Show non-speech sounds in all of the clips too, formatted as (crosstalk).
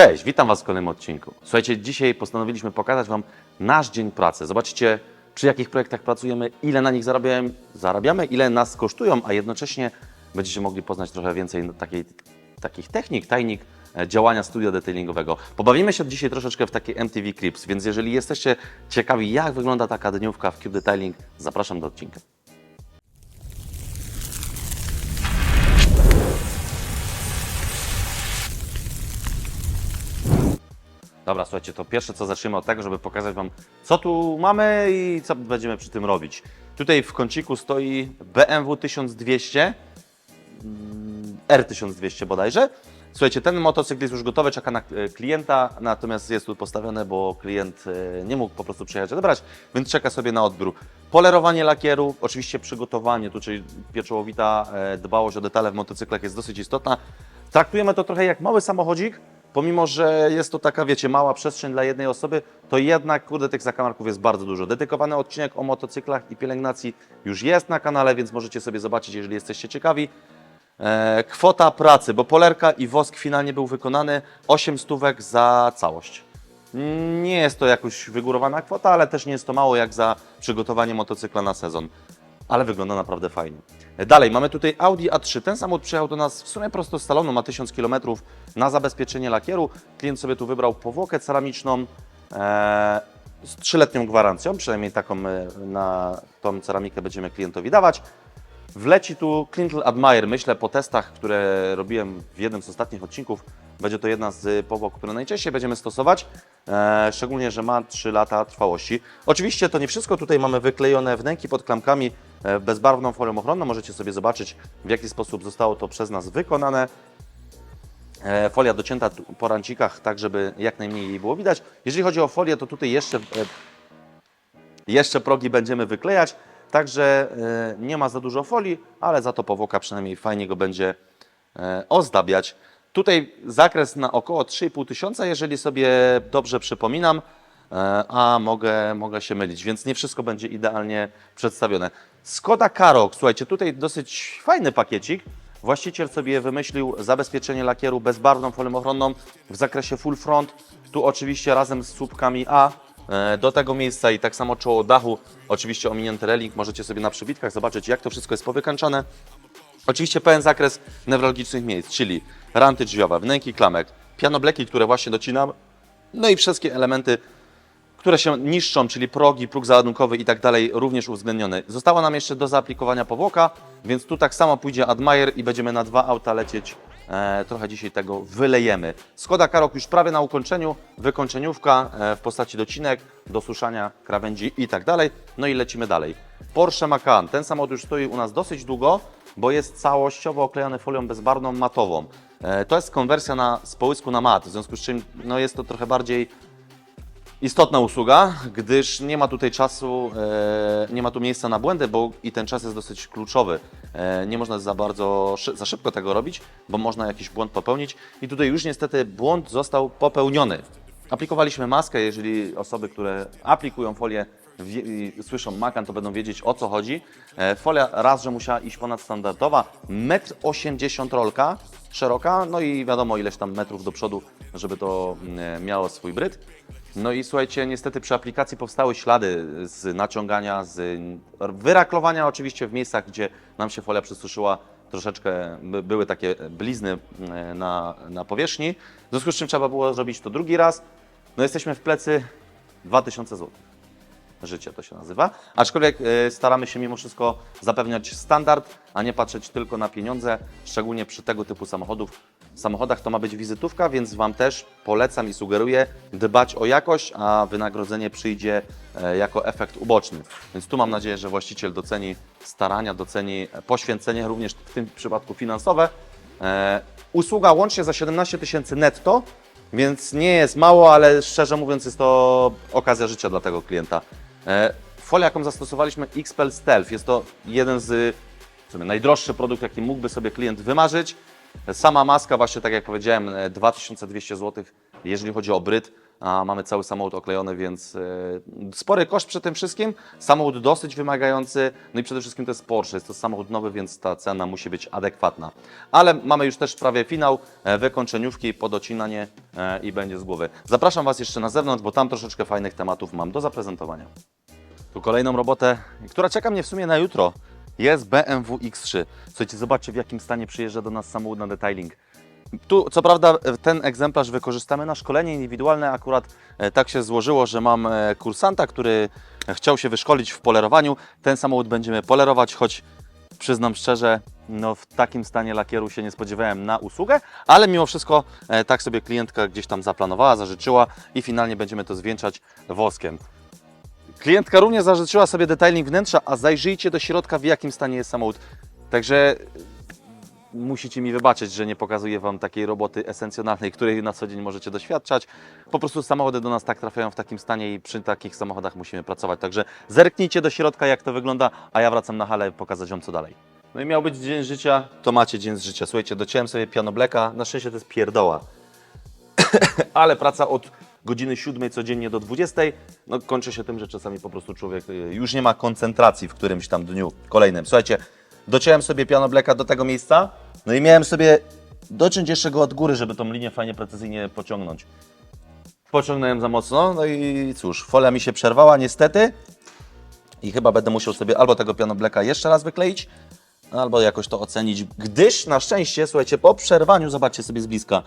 Cześć, witam Was w kolejnym odcinku. Słuchajcie, dzisiaj postanowiliśmy pokazać Wam nasz dzień pracy. Zobaczycie, przy jakich projektach pracujemy, ile na nich zarabiamy, zarabiamy ile nas kosztują, a jednocześnie będziecie mogli poznać trochę więcej takiej, takich technik, tajnik e, działania studia detailingowego. Pobawimy się dzisiaj troszeczkę w takie MTV Clips, więc jeżeli jesteście ciekawi, jak wygląda taka dniówka w Cube Detailing, zapraszam do odcinka. Dobra, słuchajcie, to pierwsze co zaczniemy od tego, żeby pokazać Wam, co tu mamy i co będziemy przy tym robić. Tutaj w kąciku stoi BMW 1200, mm, R1200 bodajże. Słuchajcie, ten motocykl jest już gotowy, czeka na e, klienta, natomiast jest tu postawione, bo klient e, nie mógł po prostu przyjechać odebrać, więc czeka sobie na odbiór. Polerowanie lakieru, oczywiście przygotowanie, tu czyli pieczołowita e, dbałość o detale w motocyklach jest dosyć istotna. Traktujemy to trochę jak mały samochodzik, pomimo, że jest to taka, wiecie, mała przestrzeń dla jednej osoby, to jednak, kurde, tych zakamarków jest bardzo dużo. Dedykowany odcinek o motocyklach i pielęgnacji już jest na kanale, więc możecie sobie zobaczyć, jeżeli jesteście ciekawi. E, kwota pracy, bo polerka i wosk finalnie był wykonany, 8 stówek za całość. Nie jest to jakoś wygórowana kwota, ale też nie jest to mało jak za przygotowanie motocykla na sezon. Ale wygląda naprawdę fajnie. Dalej, mamy tutaj Audi A3. Ten samochód przyjechał do nas w sumie prosto z salonu, ma 1000 km na zabezpieczenie lakieru. Klient sobie tu wybrał powłokę ceramiczną e, z trzyletnią gwarancją, przynajmniej taką e, na tą ceramikę będziemy klientowi dawać. Wleci tu Clinton Admire. Myślę po testach, które robiłem w jednym z ostatnich odcinków, będzie to jedna z powłok, które najczęściej będziemy stosować, e, szczególnie, że ma 3 lata trwałości. Oczywiście to nie wszystko, tutaj mamy wyklejone wnęki pod klamkami bezbarwną folią ochronną. Możecie sobie zobaczyć, w jaki sposób zostało to przez nas wykonane. E, Folia docięta po rancikach, tak żeby jak najmniej jej było widać. Jeżeli chodzi o folię, to tutaj jeszcze e, jeszcze progi będziemy wyklejać, także e, nie ma za dużo folii, ale za to powłoka przynajmniej fajnie go będzie e, ozdabiać. Tutaj zakres na około 3,5 tysiąca, jeżeli sobie dobrze przypominam, e, a mogę, mogę się mylić, więc nie wszystko będzie idealnie przedstawione. Skoda Karoq, słuchajcie, tutaj dosyć fajny pakiecik. Właściciel sobie wymyślił zabezpieczenie lakieru bezbarwną folią ochronną w zakresie full front. Tu oczywiście razem z słupkami A e, do tego miejsca i tak samo czoło dachu, oczywiście ominięty reling, możecie sobie na przybitkach zobaczyć jak to wszystko jest powykańczane. Oczywiście pełen zakres newralgicznych miejsc, czyli ranty drzwiowe, wnęki klamek, pianobleki, które właśnie docinam, no i wszystkie elementy, które się niszczą, czyli progi, próg załadunkowy i tak dalej, również uwzględnione. Została nam jeszcze do zaaplikowania powłoka, więc tu tak samo pójdzie Admire i będziemy na dwa auta lecieć. E, trochę dzisiaj tego wylejemy. Skoda Karoq już prawie na ukończeniu, wykończeniówka e, w postaci docinek, dosuszania krawędzi i tak dalej. No i lecimy dalej. Porsche Macan. Ten samochód już stoi u nas dosyć długo, bo jest całościowo oklejony folią bezbarwną matową. E, to jest konwersja na, z połysku na mat, w związku z czym no, jest to trochę bardziej istotna usługa, gdyż nie ma tutaj czasu, e, nie ma tu miejsca na błędy, bo i ten czas jest dosyć kluczowy. E, nie można za bardzo, za szybko tego robić, bo można jakiś błąd popełnić i tutaj już niestety błąd został popełniony. Aplikowaliśmy maskę, jeżeli osoby, które aplikują folię słyszą makan, to będą wiedzieć o co chodzi. E, folia raz, że musiała iść ponadstandardowa, 1,80 m rolka szeroka, no i wiadomo ileś tam metrów do przodu, żeby to mm, miało swój bryt. No i słuchajcie, niestety przy aplikacji powstały ślady z naciągania, z wyraklowania oczywiście w miejscach, gdzie nam się folia przysuszyła. Troszeczkę by- były takie blizny e, na, na powierzchni, w związku z czym trzeba było zrobić to drugi raz. No jesteśmy w plecy 2000 zł. Życie to się nazywa. Aczkolwiek e, staramy się mimo wszystko zapewniać standard, a nie patrzeć tylko na pieniądze, szczególnie przy tego typu samochodów. Samochodach to ma być wizytówka, więc Wam też polecam i sugeruję dbać o jakość, a wynagrodzenie przyjdzie e, jako efekt uboczny. Więc tu mam nadzieję, że właściciel doceni starania, doceni poświęcenie, również w tym przypadku finansowe. E, Usługa łącznie za 17 tysięcy netto, więc nie jest mało, ale szczerze mówiąc jest to okazja życia dla tego klienta. E, Folia, jaką zastosowaliśmy, XPEL Stealth, jest to jeden z najdroższy produkt, jaki mógłby sobie klient wymarzyć. Sama maska, właśnie tak jak powiedziałem, e, 2200 zł, jeżeli chodzi o bryt. a mamy cały samochód oklejony, więc e, spory koszt przy tym wszystkim. Samochód dosyć wymagający, no i przede wszystkim to jest Porsche, jest to samochód nowy, więc ta cena musi być adekwatna. Ale mamy już też prawie finał, e, wykończeniówki, podocinanie e, i będzie z głowy. Zapraszam Was jeszcze na zewnątrz, bo tam troszeczkę fajnych tematów mam do zaprezentowania. Tu kolejną robotę, która czeka mnie w sumie na jutro, jest BMW X3. Słuchajcie, zobaczcie w jakim stanie przyjeżdża do nas samochód na detailing. Tu, co prawda, ten egzemplarz wykorzystamy na szkolenie indywidualne. Akurat e, tak się złożyło, że mam e, kursanta, który chciał się wyszkolić w polerowaniu. Ten samochód będziemy polerować, choć przyznam szczerze, no w takim stanie lakieru się nie spodziewałem na usługę, ale mimo wszystko e, tak sobie klientka gdzieś tam zaplanowała, zażyczyła i finalnie będziemy to zwieńczać woskiem. Klientka również zażyczyła sobie detailing wnętrza, a zajrzyjcie do środka, w jakim stanie jest samochód. Także musicie mi wybaczyć, że nie pokazuję Wam takiej roboty esencjonalnej, której na co dzień możecie doświadczać. Po prostu samochody do nas tak trafiają w takim stanie i przy takich samochodach musimy pracować. Także zerknijcie do środka, jak to wygląda, a ja wracam na halę pokazać Wam co dalej. No i miał być dzień życia, to macie dzień z życia. Słuchajcie, dociąłem sobie piano bleka, na szczęście to jest pierdoła. (coughs) Ale praca od godziny 7 codziennie do 20 no, kończy się tym, że czasami po prostu człowiek y, już nie ma koncentracji w którymś tam dniu kolejnym. Słuchajcie, dociąłem sobie piano bleka do tego miejsca, no i miałem sobie dociąć jeszcze go od góry, żeby tą linię fajnie, precyzyjnie pociągnąć. Pociągnąłem za mocno, no i cóż, folia mi się przerwała niestety i chyba będę musiał sobie albo tego piano bleka jeszcze raz wykleić, albo jakoś to ocenić, gdyż na szczęście, słuchajcie, po przerwaniu, zobaczcie sobie z bliska,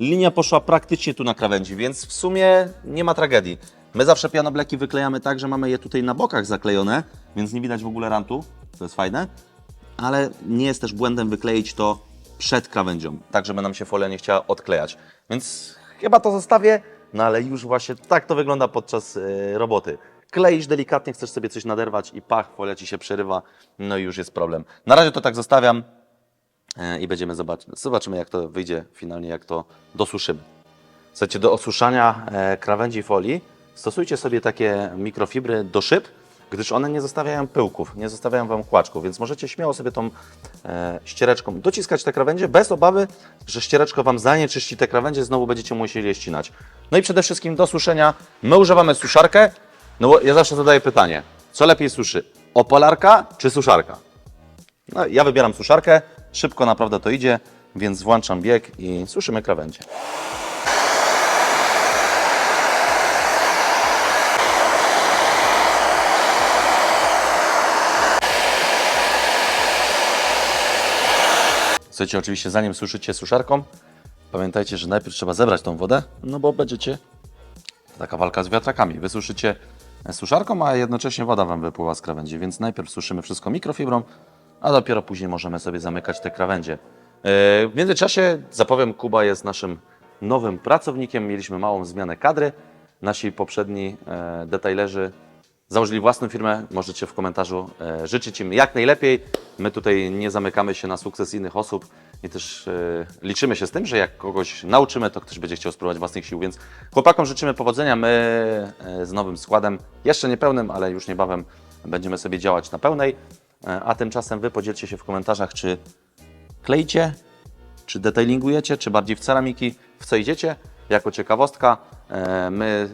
linia poszła praktycznie tu na krawędzi, więc w sumie nie ma tragedii. My zawsze pianobleki wyklejamy tak, że mamy je tutaj na bokach zaklejone, więc nie widać w ogóle rantu, to jest fajne, ale nie jest też błędem wykleić to przed krawędzią, tak żeby nam się folia nie chciała odklejać. Więc chyba to zostawię, no ale już właśnie tak to wygląda podczas e, roboty. Kleisz delikatnie, chcesz sobie coś naderwać i pach, folia Ci się przerywa, no i już jest problem. Na razie to tak zostawiam, i będziemy zobaczyć. Zobaczymy, jak to wyjdzie finalnie, jak to dosuszymy. Słuchajcie, do osuszania e, krawędzi folii stosujcie sobie takie mikrofibry do szyb, gdyż one nie zostawiają pyłków, nie zostawiają Wam kłaczków, więc możecie śmiało sobie tą e, ściereczką dociskać te krawędzie bez obawy, że ściereczko Wam zanieczyści te krawędzie, znowu będziecie musieli je ścinać. No i przede wszystkim do suszenia my używamy suszarkę, no bo ja zawsze zadaję pytanie, co lepiej suszy, opalarka czy suszarka? No, ja wybieram suszarkę, szybko naprawdę to idzie, więc włączam bieg i suszymy krawędzie. Słuchajcie, oczywiście zanim suszycie suszarką, pamiętajcie, że najpierw trzeba zebrać tą wodę, no bo będziecie taka walka z wiatrakami. Wysuszycie suszarką, a jednocześnie woda Wam wypływa z krawędzi, więc najpierw suszymy wszystko mikrofibrą, a dopiero później możemy sobie zamykać te krawędzie. Yy, W międzyczasie zapowiem, Kuba jest naszym nowym pracownikiem. Mieliśmy małą zmianę kadry. Nasi poprzedni e, detailerzy założyli własną firmę. Możecie w komentarzu e, życzyć im jak najlepiej. My tutaj nie zamykamy się na sukces innych osób i też e, liczymy się z tym, że jak kogoś nauczymy, to ktoś będzie chciał spróbować własnych sił. Więc chłopakom życzymy powodzenia. My e, z nowym składem, jeszcze nie pełnym, ale już niebawem będziemy sobie działać na pełnej. A tymczasem Wy podzielcie się w komentarzach, czy kleicie, czy detailingujecie, czy bardziej w ceramiki, w co idziecie. Jako ciekawostka, e, my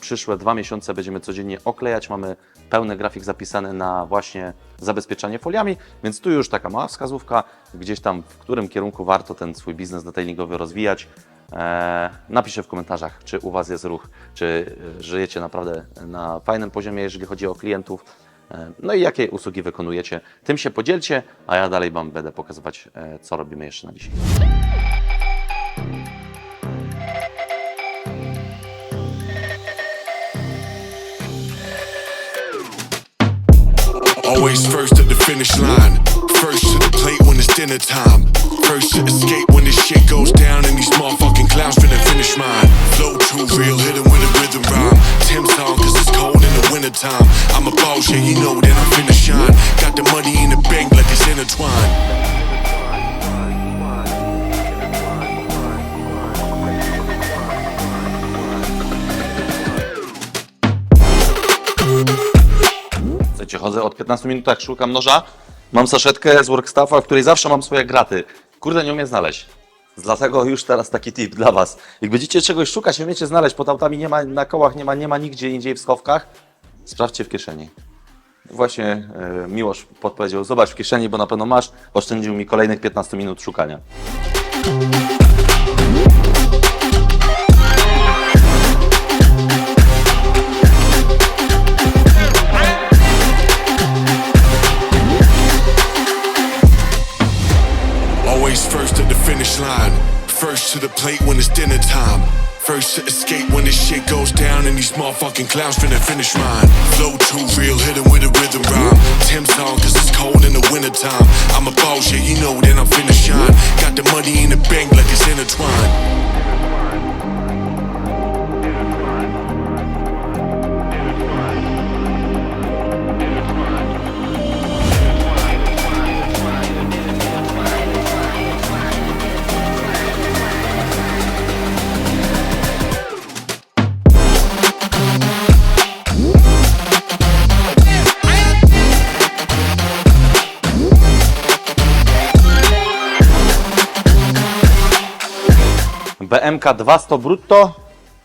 przyszłe dwa miesiące będziemy codziennie oklejać. Mamy pełny grafik zapisany na właśnie zabezpieczanie foliami, więc tu już taka mała wskazówka, gdzieś tam w którym kierunku warto ten swój biznes detailingowy rozwijać. E, napiszcie w komentarzach, czy u Was jest ruch, czy żyjecie naprawdę na fajnym poziomie, jeżeli chodzi o klientów. E, No i jakie usługi wykonujecie, tym się podzielcie, a ja dalej Wam będę pokazywać, e, co robimy jeszcze na dzisiaj. Always first at the finish line. First to the plate when it's dinner time. First to escape when this shit goes down and these motherfucking clowns finna finish mine. Flow too real, hit it with a rhythm rhyme. Tim's on cause it's cold in the wintertime. I'm a boss, yeah, you know that I'm finna shine. Got the money in the bank like it's intertwined. Chodzę od 15 minut, jak szukam noża. Mam saszetkę z workstaffa, w której zawsze mam swoje graty. Kurde, nie umiem znaleźć. Dlatego już teraz taki tip dla Was. Jak będziecie czegoś szukać, nie umiecie znaleźć, pod autami nie ma, na kołach nie ma, nie ma nigdzie indziej w schowkach, sprawdźcie w kieszeni. Właśnie e, Miłosz podpowiedział, zobacz w kieszeni, bo na pewno masz. Oszczędził mi kolejnych 15 minut szukania. At the finish line. First to the plate when it's dinner time. First to escape when this shit goes down and these motherfucking clowns finna finish mine. Flow too real, hit 'em with a rhythm rhyme. Tim's on cause it's cold in the wintertime. I'm a boss, yeah, you know that I'm finna shine. Got the money in the bank like it's intertwined. BMK 200 brutto,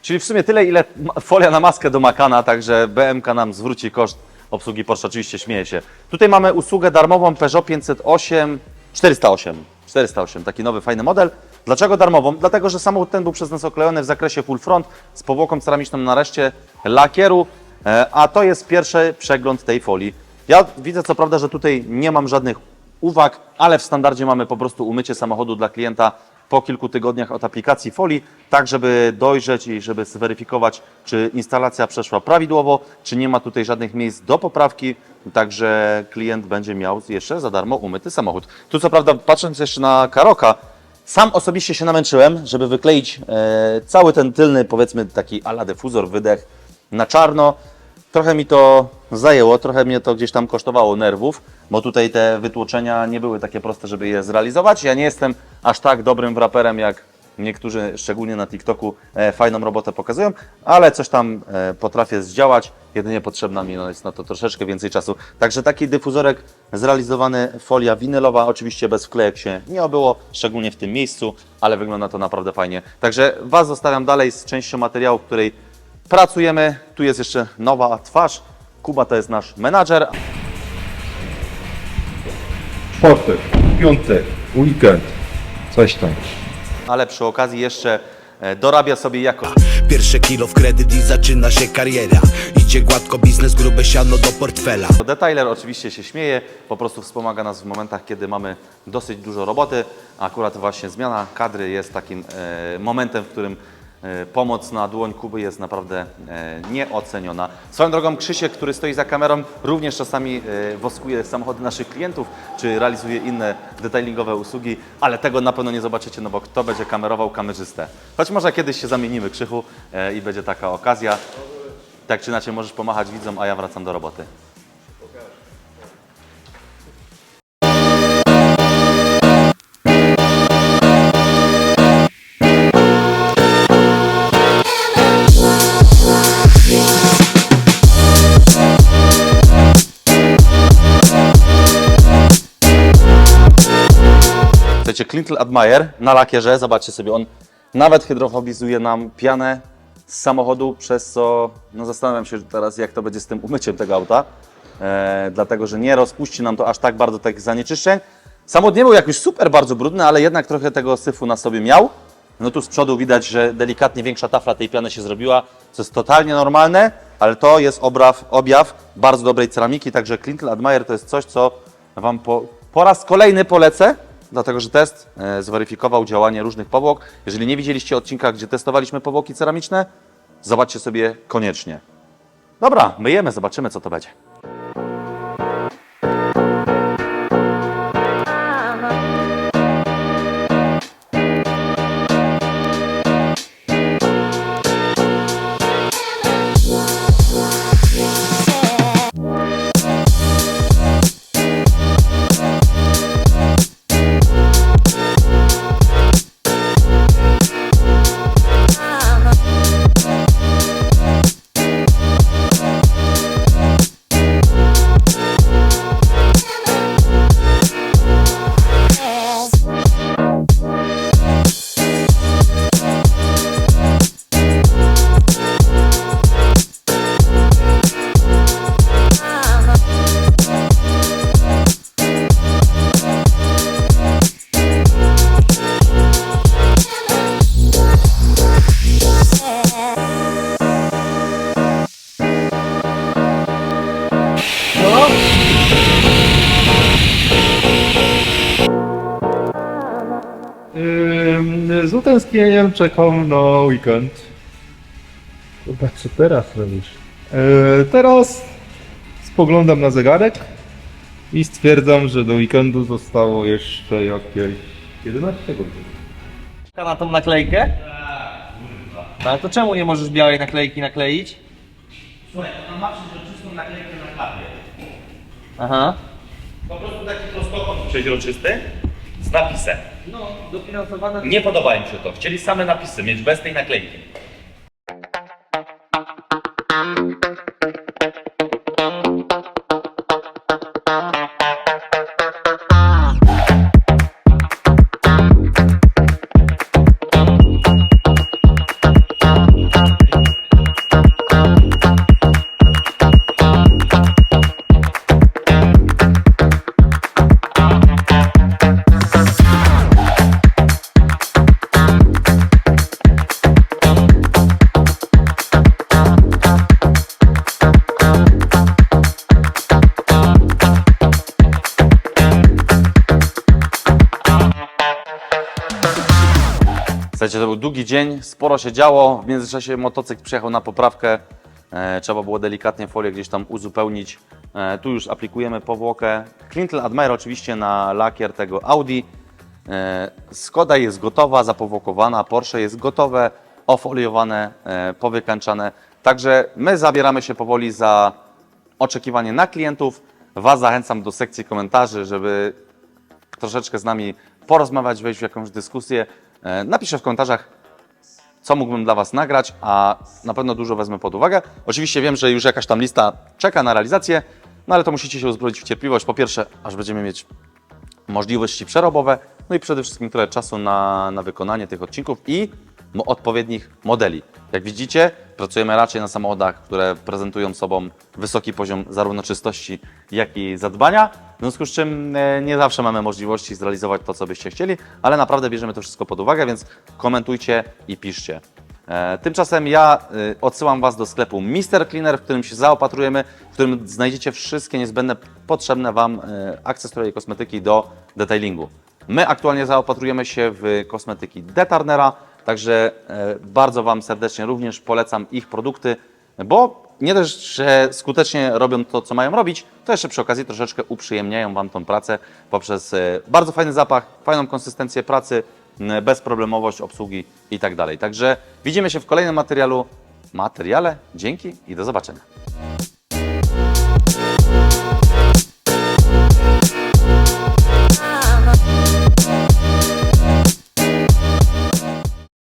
czyli w sumie tyle, ile folia na maskę do Makana, także BMK nam zwróci koszt obsługi Porsche, oczywiście śmieję się. Tutaj mamy usługę darmową Peugeot 508, 408, 408, taki nowy, fajny model. Dlaczego darmową? Dlatego, że samochód ten był przez nas oklejony w zakresie full front z powłoką ceramiczną na reszcie lakieru, e, a to jest pierwszy przegląd tej folii. Ja widzę co prawda, że tutaj nie mam żadnych uwag, ale w standardzie mamy po prostu umycie samochodu dla klienta po kilku tygodniach od aplikacji folii, tak żeby dojrzeć i żeby zweryfikować, czy instalacja przeszła prawidłowo, czy nie ma tutaj żadnych miejsc do poprawki, także klient będzie miał jeszcze za darmo umyty samochód. Tu co prawda, patrząc jeszcze na Karoka, sam osobiście się namęczyłem, żeby wykleić e, cały ten tylny, powiedzmy taki ala dyfuzor, wydech na czarno. Trochę mi to zajęło, trochę mnie to gdzieś tam kosztowało nerwów, bo tutaj te wytłoczenia nie były takie proste, żeby je zrealizować. Ja nie jestem aż tak dobrym raperem, jak niektórzy, szczególnie na TikToku, e, fajną robotę pokazują, ale coś tam e, potrafię zdziałać. Jedynie potrzebna mi no, jest na to troszeczkę więcej czasu. Także taki dyfuzorek zrealizowany, folia winylowa, oczywiście bez wklejek się nie obyło, szczególnie w tym miejscu, ale wygląda to naprawdę fajnie. Także Was zostawiam dalej z częścią materiału, w której pracujemy. Tu jest jeszcze nowa twarz. Kuba to jest nasz menadżer, czwartek, piątek, weekend, coś tam. ale przy okazji jeszcze e, dorabia sobie jako Pierwsze kilo w kredyt i zaczyna się kariera Idzie gładko biznes, grube siano do portfela Detailer oczywiście się śmieje, po prostu wspomaga nas w momentach, kiedy mamy dosyć dużo roboty. Akurat właśnie zmiana kadry jest takim e, momentem, w którym pomoc na dłoń Kuby jest naprawdę e, nieoceniona. Swoją drogą Krzysiek, który stoi za kamerą, również czasami e, woskuje samochody naszych klientów, czy realizuje inne detailingowe usługi, ale tego na pewno nie zobaczycie, no bo kto będzie kamerował kamerzystę. Choć może kiedyś się zamienimy Krzychu e, i będzie taka okazja. Tak czy inaczej możesz pomachać widzom, a ja wracam do roboty. Słuchajcie, Clinton Admire na lakierze, zobaczcie sobie, on nawet hydrofobizuje nam pianę z samochodu, przez co no zastanawiam się teraz, jak to będzie z tym umyciem tego auta, e, dlatego że nie rozpuści nam to aż tak bardzo takich zanieczyszczeń. Samochód nie był jakoś super bardzo brudny, ale jednak trochę tego syfu na sobie miał. No tu z przodu widać, że delikatnie większa tafla tej piany się zrobiła, co jest totalnie normalne, ale to jest obraw, objaw bardzo dobrej ceramiki, także Clinton Admire to jest coś, co Wam po, po raz kolejny polecę, dlatego że test e, zweryfikował działanie różnych powłok. Jeżeli nie widzieliście odcinka, gdzie testowaliśmy powłoki ceramiczne, zobaczcie sobie koniecznie. Dobra, myjemy, zobaczymy co to będzie. Zatęsknieniem czekam na weekend. Chyba co teraz robisz? teraz spoglądam na zegarek i stwierdzam, że do weekendu zostało jeszcze jakieś 11 godzin. na tą naklejkę? No ale to czemu nie możesz białej naklejki nakleić? Słuchaj, to ma przeźroczystą naklejkę na klapie. Aha. Po prostu taki prostokąt przeźroczysty z napisem. No, dofinansowane. Nie podoba im się to. Chcieli same napisy mieć bez tej naklejki. Dzień, sporo się działo. W międzyczasie motocykl przyjechał na poprawkę. E, trzeba było delikatnie folię gdzieś tam uzupełnić. E, tu już aplikujemy powłokę. Clintel Admire oczywiście na lakier tego Audi. E, Skoda jest gotowa, zapowłokowana, Porsche jest gotowe, ofoliowane, powykańczane. Także my zabieramy się powoli za oczekiwanie na klientów. Was zachęcam do sekcji komentarzy, żeby troszeczkę z nami porozmawiać, wejść w jakąś dyskusję. Napiszę w komentarzach, co mógłbym dla Was nagrać, a na pewno dużo wezmę pod uwagę. Oczywiście wiem, że już jakaś tam lista czeka na realizację, no ale to musicie się uzbroić w cierpliwość. Po pierwsze, aż będziemy mieć możliwości przerobowe, no i przede wszystkim trochę czasu na, na wykonanie tych odcinków i odpowiednich modeli. Jak widzicie, pracujemy raczej na samochodach, które prezentują sobą wysoki poziom zarówno czystości, jak i zadbania, w związku z czym e, nie zawsze mamy możliwości zrealizować to, co byście chcieli, ale naprawdę bierzemy to wszystko pod uwagę, więc komentujcie i piszcie. E, Tymczasem ja y, odsyłam Was do sklepu Mr. Cleaner, w którym się zaopatrujemy, w którym znajdziecie wszystkie niezbędne, potrzebne Wam e, akcesoria i kosmetyki do detailingu. My aktualnie zaopatrujemy się w kosmetyki Detarnera, także e, bardzo Wam serdecznie również polecam ich produkty, bo nie dość, że skutecznie robią to, co mają robić, to jeszcze przy okazji troszeczkę uprzyjemniają Wam tą pracę poprzez e, bardzo fajny zapach, fajną konsystencję pracy, bezproblemowość obsługi i tak dalej. Także widzimy się w kolejnym materialu. Materiale, dzięki i do zobaczenia.